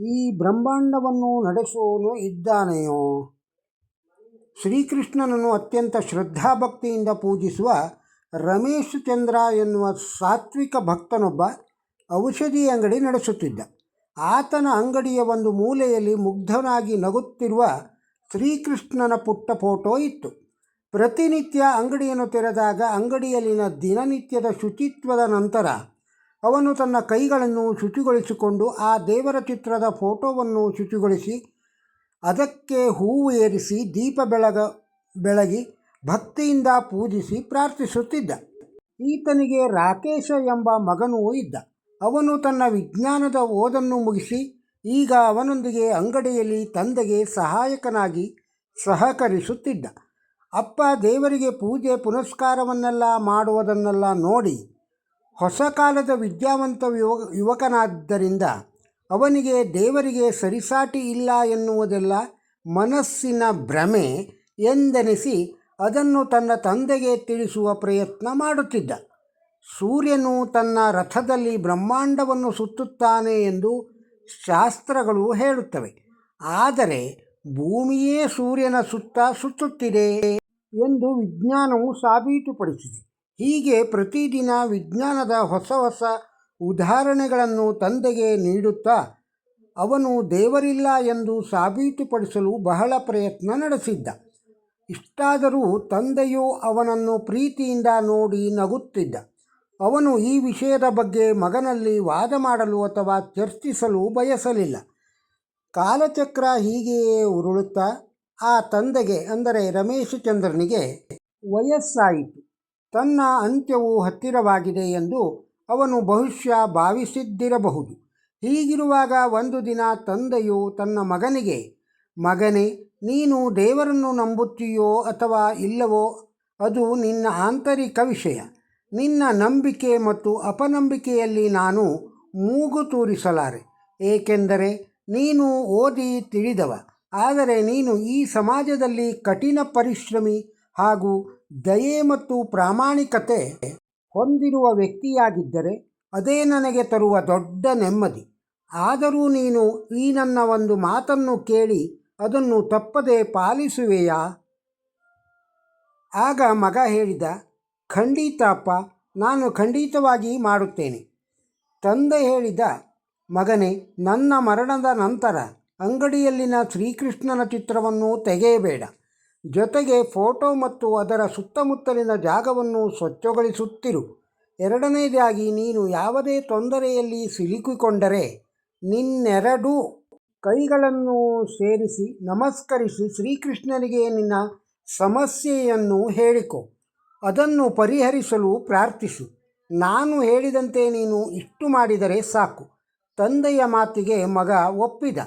ಈ ಬ್ರಹ್ಮಾಂಡವನ್ನು ನಡೆಸುವವನು ಇದ್ದಾನೆಯೋ? ಶ್ರೀಕೃಷ್ಣನನ್ನು ಅತ್ಯಂತ ಶ್ರದ್ಧಾಭಕ್ತಿಯಿಂದ ಪೂಜಿಸುವ ರಮೇಶ್ ಚಂದ್ರ ಎನ್ನುವ ಸಾತ್ವಿಕ ಭಕ್ತನೊಬ್ಬ ಔಷಧಿ ಅಂಗಡಿ ನಡೆಸುತ್ತಿದ್ದ. ಆತನ ಅಂಗಡಿಯ ಒಂದು ಮೂಲೆಯಲ್ಲಿ ಮುಗ್ಧನಾಗಿ ನಗುತ್ತಿರುವ ಶ್ರೀಕೃಷ್ಣನ ಪುಟ್ಟ ಫೋಟೋ ಇತ್ತು. ಪ್ರತಿನಿತ್ಯ ಅಂಗಡಿಯನ್ನು ತೆರೆದಾಗ ಅಂಗಡಿಯಲ್ಲಿನ ದಿನನಿತ್ಯದ ಶುಚಿತ್ವದ ನಂತರ ಅವನು ತನ್ನ ಕೈಗಳನ್ನು ಶುಚಿಗೊಳಿಸಿಕೊಂಡು ಆ ದೇವರ ಚಿತ್ರದ ಫೋಟೋವನ್ನು ಶುಚಿಗೊಳಿಸಿ ಅದಕ್ಕೆ ಹೂವು ಏರಿಸಿ ದೀಪ ಬೆಳಗ, ಬೆಳಗಿ ಭಕ್ತಿಯಿಂದ ಪೂಜಿಸಿ ಪ್ರಾರ್ಥಿಸುತ್ತಿದ್ದ. ಈತನಿಗೆ ರಾಕೇಶ ಎಂಬ ಮಗನೂ ಇದ್ದ. ಅವನು ತನ್ನ ವಿಜ್ಞಾನದ ಓದನ್ನು ಮುಗಿಸಿ ಈಗ ಅವನೊಂದಿಗೆ ಅಂಗಡಿಯಲ್ಲಿ ತಂದೆಗೆ ಸಹಾಯಕನಾಗಿ ಸಹಕರಿಸುತ್ತಿದ್ದ. ಅಪ್ಪ ದೇವರಿಗೆ ಪೂಜೆ ಪುನಸ್ಕಾರವನ್ನೆಲ್ಲ ಮಾಡುವುದನ್ನೆಲ್ಲ ನೋಡಿ ಹೊಸ ಕಾಲದ ವಿದ್ಯಾವಂತ ಯುವ ಯುವಕನಾದ್ದರಿಂದ ಅವನಿಗೆ ದೇವರಿಗೆ ಸರಿಸಾಟಿ ಇಲ್ಲ ಎನ್ನುವುದೆಲ್ಲ ಮನಸ್ಸಿನ ಭ್ರಮೆ ಎಂದೆನಿಸಿ ಅದನ್ನು ತನ್ನ ತಂದೆಗೆ ತಿಳಿಸುವ ಪ್ರಯತ್ನ ಮಾಡುತ್ತಿದ್ದ. ಸೂರ್ಯನು ತನ್ನ ರಥದಲ್ಲಿ ಬ್ರಹ್ಮಾಂಡವನ್ನು ಸುತ್ತುತ್ತಾನೆ ಎಂದು ಶಾಸ್ತ್ರಗಳು ಹೇಳುತ್ತವೆ. ಆದರೆ ಭೂಮಿಯೇ ಸೂರ್ಯನ ಸುತ್ತ ಸುತ್ತುತ್ತಿದೆ ಎಂದು ವಿಜ್ಞಾನವು ಸಾಬೀತುಪಡಿಸಿದೆ. ಹೀಗೆ ಪ್ರತಿದಿನ ವಿಜ್ಞಾನದ ಹೊಸ ಹೊಸ ಉದಾಹರಣೆಗಳನ್ನು ತಂದೆಗೆ ನೀಡುತ್ತಾ ಅವನು ದೇವರಿಲ್ಲ ಎಂದು ಸಾಬೀತುಪಡಿಸಲು ಬಹಳ ಪ್ರಯತ್ನ ನಡೆಸಿದ್ದ. ಇಷ್ಟಾದರೂ ತಂದೆಯು ಅವನನ್ನು ಪ್ರೀತಿಯಿಂದ ನೋಡಿ ನಗುತ್ತಿದ್ದ. ಅವನು ಈ ವಿಷಯದ ಬಗ್ಗೆ ಮಗನಲ್ಲಿ ವಾದ ಮಾಡಲು ಅಥವಾ ಚರ್ಚಿಸಲು ಬಯಸಲಿಲ್ಲ. ಕಾಲಚಕ್ರ ಹೀಗೆಯೇ ಉರುಳುತ್ತಾ, ಆ ತಂದೆಗೆ, ಅಂದರೆ ರಮೇಶ್ ಚಂದ್ರನಿಗೆ, ವಯಸ್ಸಾಯಿತು. ತನ್ನ ಅಂತ್ಯವು ಹತ್ತಿರವಾಗಿದೆ ಎಂದು ಅವನು ಬಹುಶಃ ಭಾವಿಸಿದ್ದಿರಬಹುದು. ಹೀಗಿರುವಾಗ ಒಂದು ದಿನ ತಂದೆಯು ತನ್ನ ಮಗನಿಗೆ, ಮಗನೇ, ನೀನು ದೇವರನ್ನು ನಂಬುತ್ತೀಯೋ ಅಥವಾ ಇಲ್ಲವೋ? ಅದು ನಿನ್ನ ಆಂತರಿಕ ವಿಷಯ. ನಿನ್ನ ನಂಬಿಕೆ ಮತ್ತು ಅಪನಂಬಿಕೆಯಲ್ಲಿ ನಾನು ಮೂಗು ತೂರಿಸಲಾರೆ. ಏಕೆಂದರೆ ನೀನು ಓದಿ ತಿಳಿದವ. ಆದರೆ ನೀನು ಈ ಸಮಾಜದಲ್ಲಿ ಕಠಿಣ ಪರಿಶ್ರಮಿ ಹಾಗೂ ದಯೆ ಮತ್ತು ಪ್ರಾಮಾಣಿಕತೆ ಹೊಂದಿರುವ ವ್ಯಕ್ತಿಯಾಗಿದ್ದರೆ ಅದೇ ನನಗೆ ತರುವ ದೊಡ್ಡ ನೆಮ್ಮದಿ. ಆದರೂ ನೀನು ಈ ನನ್ನ ಒಂದು ಮಾತನ್ನು ಕೇಳಿ ಅದನ್ನು ತಪ್ಪದೆ ಪಾಲಿಸುವೆಯಾ? ಆಗ ಮಗ ಹೇಳಿದ ಖಂಡಿತಪ್ಪ ನಾನು ಖಂಡಿತವಾಗಿ ಮಾಡುತ್ತೇನೆ. ತಂದೆ ಹೇಳಿದ, ಮಗನೇ, ನನ್ನ ಮರಣದ ನಂತರ ಅಂಗಡಿಯಲ್ಲಿನ ಶ್ರೀಕೃಷ್ಣನ ಚಿತ್ರವನ್ನು ತೆಗೆಯಬೇಡ. ಜೊತೆಗೆ ಫೋಟೋ ಮತ್ತು ಅದರ ಸುತ್ತಮುತ್ತಲಿನ ಜಾಗವನ್ನು ಸ್ವಚ್ಛಗೊಳಿಸುತ್ತಿರು. ಎರಡನೇದಾಗಿ, ನೀನು ಯಾವುದೇ ತೊಂದರೆಯಲ್ಲಿ ಸಿಲುಕಿಕೊಂಡರೆ ನಿನ್ನೆರಡು ಕೈಗಳನ್ನು ಸೇರಿಸಿ ನಮಸ್ಕರಿಸಿ ಶ್ರೀಕೃಷ್ಣನಿಗೆ ನಿನ್ನ ಸಮಸ್ಯೆಯನ್ನು ಹೇಳಿಕೊ. ಅದನ್ನು ಪರಿಹರಿಸಲು ಪ್ರಾರ್ಥಿಸು. ನಾನು ಹೇಳಿದಂತೆ ನೀನು ಇಷ್ಟು ಮಾಡಿದರೆ ಸಾಕು. ತಂದೆಯ ಮಾತಿಗೆ ಮಗ ಒಪ್ಪಿದ.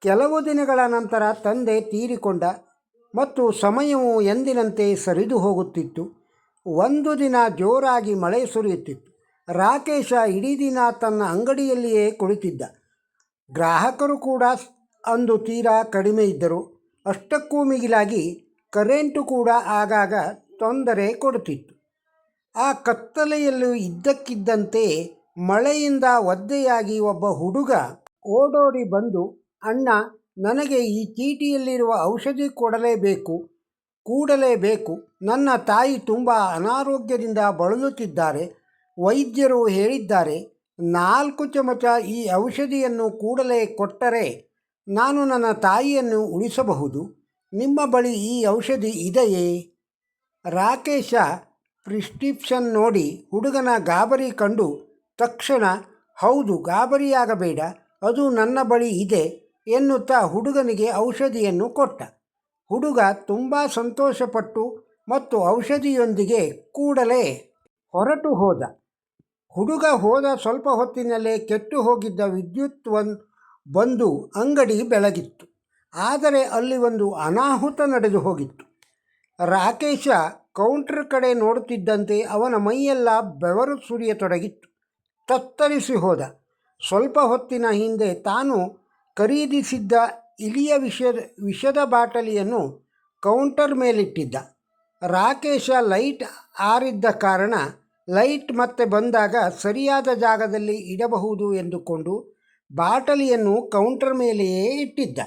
ಕೆಲವು ದಿನಗಳ ನಂತರ ತಂದೆ ತೀರಿಕೊಂಡ ಮತ್ತು ಸಮಯವು ಎಂದಿನಂತೆ ಸರಿದು ಹೋಗುತ್ತಿತ್ತು. ಒಂದು ದಿನ ಜೋರಾಗಿ ಮಳೆ ಸುರಿಯುತ್ತಿತ್ತು. ರಾಕೇಶ ಇಡೀ ದಿನ ತನ್ನ ಅಂಗಡಿಯಲ್ಲಿಯೇ ಕುಳಿತಿದ್ದ. ಗ್ರಾಹಕರು ಕೂಡ ಅಂದು ತೀರಾ ಕಡಿಮೆ ಇದ್ದರು. ಅಷ್ಟಕ್ಕೂ ಮಿಗಿಲಾಗಿ ಕರೆಂಟು ಕೂಡ ಆಗಾಗ ತೊಂದರೆ ಕೊಡುತ್ತಿತ್ತು. ಆ ಕತ್ತಲೆಯಲ್ಲೂ ಇದ್ದಕ್ಕಿದ್ದಂತೆ ಮಳೆಯಿಂದ ಒದ್ದೆಯಾಗಿ ಒಬ್ಬ ಹುಡುಗ ಓಡೋಡಿ ಬಂದು, ಅಣ್ಣ ನನಗೆ ಈ ಚೀಟಿಯಲ್ಲಿರುವ ಔಷಧಿ ಕೊಡಲೇಬೇಕು, ಕೂಡಲೇಬೇಕು. ನನ್ನ ತಾಯಿ ತುಂಬ ಅನಾರೋಗ್ಯದಿಂದ ಬಳಲುತ್ತಿದ್ದಾರೆ, ವೈದ್ಯರು ಹೇಳಿದ್ದಾರೆ, ನಾಲ್ಕು ಚಮಚ ಈ ಔಷಧಿಯನ್ನು ಕೂಡಲೇ ಕೊಟ್ಟರೆ ನಾನು ನನ್ನ ತಾಯಿಯನ್ನು ಉಳಿಸಬಹುದು. ನಿಮ್ಮ ಬಳಿ ಈ ಔಷಧಿ ಇದೆಯೇ? ರಾಕೇಶ ಪ್ರಿಸ್ಕ್ರಿಪ್ಷನ್ ನೋಡಿ, ಹುಡುಗನ ಗಾಬರಿ ಕಂಡು, ತಕ್ಷಣ, ಹೌದು, ಗಾಬರಿಯಾಗಬೇಡ, ಅದು ನನ್ನ ಬಳಿ ಇದೆ ಎನ್ನುತ್ತಾ ಹುಡುಗನಿಗೆ ಔಷಧಿಯನ್ನು ಕೊಟ್ಟ. ಹುಡುಗ ತುಂಬ ಸಂತೋಷಪಟ್ಟು ಮತ್ತು ಔಷಧಿಯೊಂದಿಗೆ ಕೂಡಲೇ ಹೊರಟು ಹೋದ. ಹುಡುಗ ಹೋದ ಸ್ವಲ್ಪ ಹೊತ್ತಿನಲ್ಲೇ ಕೆಟ್ಟು ಹೋಗಿದ್ದ ವಿದ್ಯುತ್ ಒಂದು ಬಂದು ಅಂಗಡಿ ಬೆಳಗಿತ್ತು. ಆದರೆ ಅಲ್ಲಿ ಒಂದು ಅನಾಹುತ ನಡೆದು ಹೋಗಿತ್ತು. ರಾಕೇಶ ಕೌಂಟರ್ ಕಡೆ ನೋಡುತ್ತಿದ್ದಂತೆ ಅವನ ಮೈಯೆಲ್ಲ ಬೆವರು ಸುರಿಯತೊಡಗಿತ್ತು. ತತ್ತರಿಸಿ ಹೋದ. ಸ್ವಲ್ಪ ಹೊತ್ತಿನ ಹಿಂದೆ ತಾನು ಖರೀದಿಸಿದ್ದ ಇಲಿಯ ವಿಷದ ವಿಷದ ಬಾಟಲಿಯನ್ನು ಕೌಂಟರ್ ಮೇಲಿಟ್ಟಿದ್ದ. ರಾಕೇಶ ಲೈಟ್ ಆರಿದ್ದ ಕಾರಣ ಲೈಟ್ ಮತ್ತೆ ಬಂದಾಗ ಸರಿಯಾದ ಜಾಗದಲ್ಲಿ ಇಡಬಹುದು ಎಂದುಕೊಂಡು ಬಾಟಲಿಯನ್ನು ಕೌಂಟರ್ ಮೇಲೆಯೇ ಇಟ್ಟಿದ್ದ.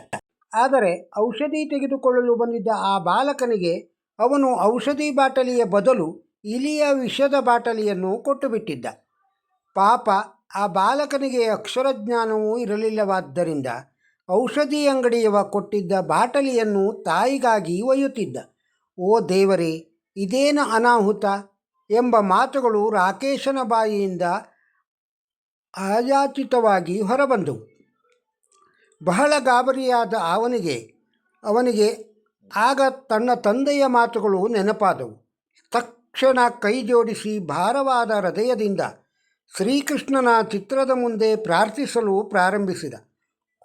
ಆದರೆ ಔಷಧಿ ತೆಗೆದುಕೊಳ್ಳಲು ಬಂದಿದ್ದ ಆ ಬಾಲಕನಿಗೆ ಅವನು ಔಷಧಿ ಬಾಟಲಿಯ ಬದಲು ಇಲಿಯ ವಿಷದ ಬಾಟಲಿಯನ್ನು ಕೊಟ್ಟುಬಿಟ್ಟಿದ್ದ. ಪಾಪ ಆ ಬಾಲಕನಿಗೆ ಅಕ್ಷರಜ್ಞಾನವೂ ಇರಲಿಲ್ಲವಾದ್ದರಿಂದ ಔಷಧಿ ಅಂಗಡಿಯವ ಕೊಟ್ಟಿದ್ದ ಬಾಟಲಿಯನ್ನು ತಾಯಿಗಾಗಿ ಒಯ್ಯುತ್ತಿದ್ದ. ಓ ದೇವರೇ, ಇದೇನು ಅನಾಹುತ? ಎಂಬ ಮಾತುಗಳು ರಾಕೇಶನ ಬಾಯಿಯಿಂದ ಅಯಾಚಿತವಾಗಿ ಹೊರಬಂದವು. ಬಹಳ ಗಾಬರಿಯಾದ ಅವನಿಗೆ ಅವನಿಗೆ ಆಗ ತನ್ನ ತಂದೆಯ ಮಾತುಗಳು ನೆನಪಾದವು. ತಕ್ಷಣ ಕೈ ಜೋಡಿಸಿ ಭಾರವಾದ ಹೃದಯದಿಂದ ಶ್ರೀಕೃಷ್ಣನ ಚಿತ್ರದ ಮುಂದೆ ಪ್ರಾರ್ಥಿಸಲು ಪ್ರಾರಂಭಿಸಿದ,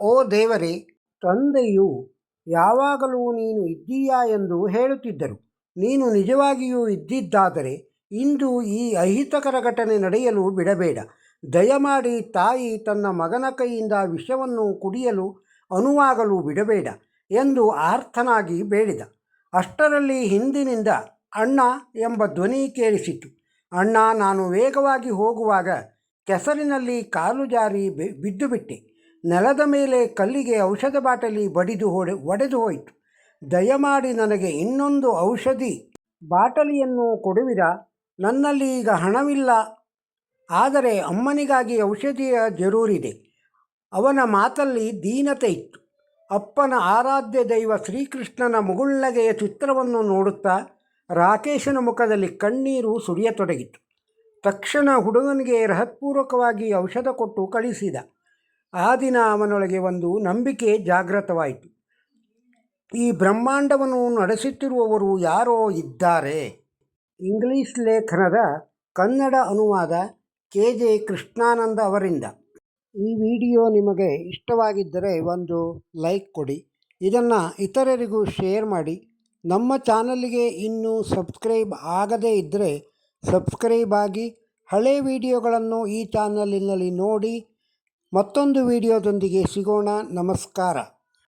ಓ ದೇವರೇ, ತಂದೆಯು ಯಾವಾಗಲೂ ನೀನು ಇದ್ದೀಯಾ ಎಂದು ಹೇಳುತ್ತಿದ್ದರು. ನೀನು ನಿಜವಾಗಿಯೂ ಇದ್ದಿದ್ದಾದರೆ ಇಂದು ಈ ಅಹಿತಕರ ಘಟನೆ ನಡೆಯಲು ಬಿಡಬೇಡ. ದಯಮಾಡಿ ತಾಯಿ ತನ್ನ ಮಗನ ಕೈಯಿಂದ ವಿಷವನ್ನು ಕುಡಿಯಲು ಅನುವಾಗಲು ಬಿಡಬೇಡ ಎಂದು ಆರ್ಥನಾಗಿ ಬೇಡಿದ. ಅಷ್ಟರಲ್ಲಿ ಹಿಂದಿನಿಂದ ಅಣ್ಣ ಎಂಬ ಧ್ವನಿ ಕೇಳಿಸಿತು. ಅಣ್ಣ, ನಾನು ವೇಗವಾಗಿ ಹೋಗುವಾಗ ಕೆಸರಿನಲ್ಲಿ ಕಾಲು ಜಾರಿ ಬಿದ್ದು ಬಿಟ್ಟೆ ನೆಲದ ಮೇಲೆ ಕಲ್ಲಿಗೆ ಔಷಧ ಬಾಟಲಿ ಬಡಿದು ಹೊಡೆ, ಒಡೆದು ಹೋಯಿತು. ದಯಮಾಡಿ ನನಗೆ ಇನ್ನೊಂದು ಔಷಧಿ ಬಾಟಲಿಯನ್ನು ಕೊಡುವಿರಾ? ನನ್ನಲ್ಲಿ ಈಗ ಹಣವಿಲ್ಲ. ಆದರೆ ಅಮ್ಮನಿಗಾಗಿ ಔಷಧಿಯ ಜರೂರಿದೆ. ಅವನ ಮಾತಲ್ಲಿ ದೀನತೆ ಇತ್ತು. ಅಪ್ಪನ ಆರಾಧ್ಯ ದೈವ ಶ್ರೀಕೃಷ್ಣನ ಮುಗುಳ್ನಗೆಯ ಚಿತ್ರವನ್ನು ನೋಡುತ್ತಾ ರಾಕೇಶನ ಮುಖದಲ್ಲಿ ಕಣ್ಣೀರು ಸುರಿಯತೊಡಗಿತು. ತಕ್ಷಣ ಹುಡುಗನಿಗೆ ರಹತ್ಪೂರ್ವಕವಾಗಿ ಔಷಧ ಕೊಟ್ಟು ಕಳಿಸಿದ. ಆ ದಿನ ಅವನೊಳಗೆ ಒಂದು ನಂಬಿಕೆ ಜಾಗೃತವಾಯಿತು ಈ ಬ್ರಹ್ಮಾಂಡವನ್ನು ನಡೆಸುತ್ತಿರುವವರು ಯಾರೋ ಇದ್ದಾರೆ. ಇಂಗ್ಲಿಷ್ ಲೇಖನದ ಕನ್ನಡ ಅನುವಾದ ಕೆ. ಜೆ. ಕೃಷ್ಣಾನಂದ ಅವರಿಂದ. ಈ ವಿಡಿಯೋ ನಿಮಗೆ ಇಷ್ಟವಾಗಿದ್ದರೆ ಒಂದು ಲೈಕ್ ಕೊಡಿ. ಇದನ್ನು ಇತರರಿಗೂ ಶೇರ್ ಮಾಡಿ. ನಮ್ಮ ಚಾನಲ್ಗೆ ಇನ್ನೂ ಸಬ್ಸ್ಕ್ರೈಬ್ ಆಗದೇ ಇದ್ದರೆ ಸಬ್ಸ್ಕ್ರೈಬ್ ಆಗಿ ಹಳೆ ವಿಡಿಯೋಗಳನ್ನು ಈ ಚಾನಲಿನಲ್ಲಿ ನೋಡಿ ಮತ್ತೊಂದು ವಿಡಿಯೋದೊಂದಿಗೆ ಸಿಗೋಣ. ನಮಸ್ಕಾರ.